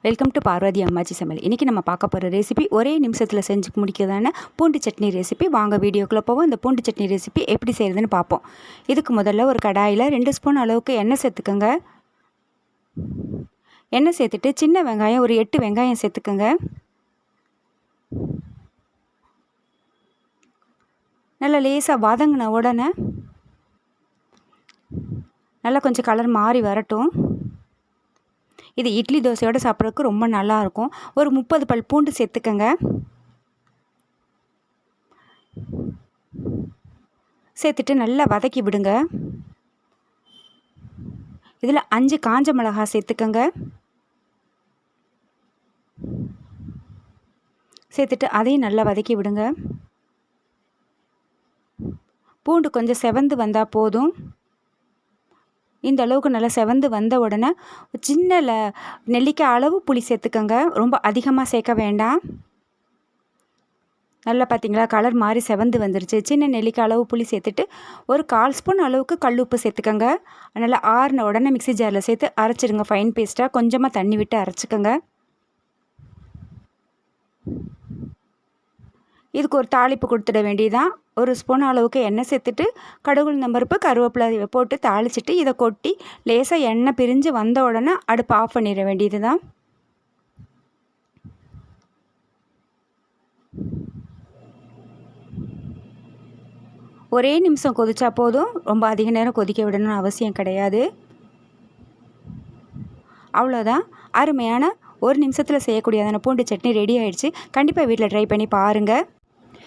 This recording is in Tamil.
வெல்கம் டு பார்வதி அம்மாச்சி சமையல் இன்றைக்கி நம்ம பார்க்க போகிற ரெசிபி ஒரே நிமிஷத்தில் செஞ்சு முடிக்கிறதான பூண்டு சட்னி ரெசிபி வாங்க வீடியோக்குள்ளே போவோம். அந்த பூண்டு சட்னி ரெசிபி எப்படி செய்கிறதுன்னு பார்ப்போம். இதுக்கு முதல்ல ஒரு கடாயில் ரெண்டு ஸ்பூன் அளவுக்கு எண்ணெய் சேர்த்துக்கோங்க. எண்ணெய் சேர்த்துட்டு சின்ன வெங்காயம் ஒரு எட்டு வெங்காயம் சேர்த்துக்கோங்க. நல்லா லேசாக வதங்கின உடனே நல்லா கொஞ்சம் கலர் மாறி வரட்டும். இது இட்லி தோசையோடு சாப்பிட்றதுக்கு ரொம்ப நல்லாயிருக்கும். ஒரு முப்பது பல் பூண்டு சேர்த்துக்கங்க. சேர்த்துட்டு நல்லா வதக்கி விடுங்க. இதில் அஞ்சு காஞ்ச மிளகா சேர்த்துக்கங்க. சேர்த்துட்டு அதையும் நல்லா வதக்கி விடுங்க. பூண்டு கொஞ்சம் செவந்து வந்தால் போதும். இந்த அளவுக்கு நல்லா செவந்து வந்த உடனே சின்ன நெல்லிக்காய் அளவு புளி சேர்த்துக்கோங்க. ரொம்ப அதிகமாக சேர்க்க வேண்டாம். நல்லா பார்த்தீங்களா கலர் மாதிரி செவந்து வந்துருச்சு. சின்ன நெல்லிக்காய் அளவு புளி சேர்த்துட்டு ஒரு கால் ஸ்பூன் அளவுக்கு கல் உப்பு சேர்த்துக்கோங்க. நல்லா ஆறின உடனே மிக்சி ஜாரில் சேர்த்து அரைச்சிடுங்க. ஃபைன் பேஸ்ட்டாக கொஞ்சமாக தண்ணி விட்டு அரைச்சிக்கோங்க. இதுக்கு ஒரு தாளிப்பு கொடுத்துட வேண்டியதான் ஒரு ஸ்பூன் அளவுக்கு எண்ணெய் சேர்த்துட்டு கடுகுள் நம்பருப்பு கருவேப்பிலை போட்டு தாளிச்சிட்டு இதை கொட்டி லேசாக எண்ணெய் பிரிஞ்சு வந்த உடனே அடுப்பு ஆஃப் பண்ணிட வேண்டியது தான் ஒரே நிமிஷம் கொதிச்சா போதும். ரொம்ப அதிக நேரம் கொதிக்க விடணும்னு அவசியம் கிடையாது. அவ்வளோதான் அருமையான ஒரு நிமிஷத்தில் செய்யக்கூடியதான பூண்டு சட்னி ரெடி ஆகிடுச்சு கண்டிப்பாக வீட்டில் ட்ரை பண்ணி பாருங்கள்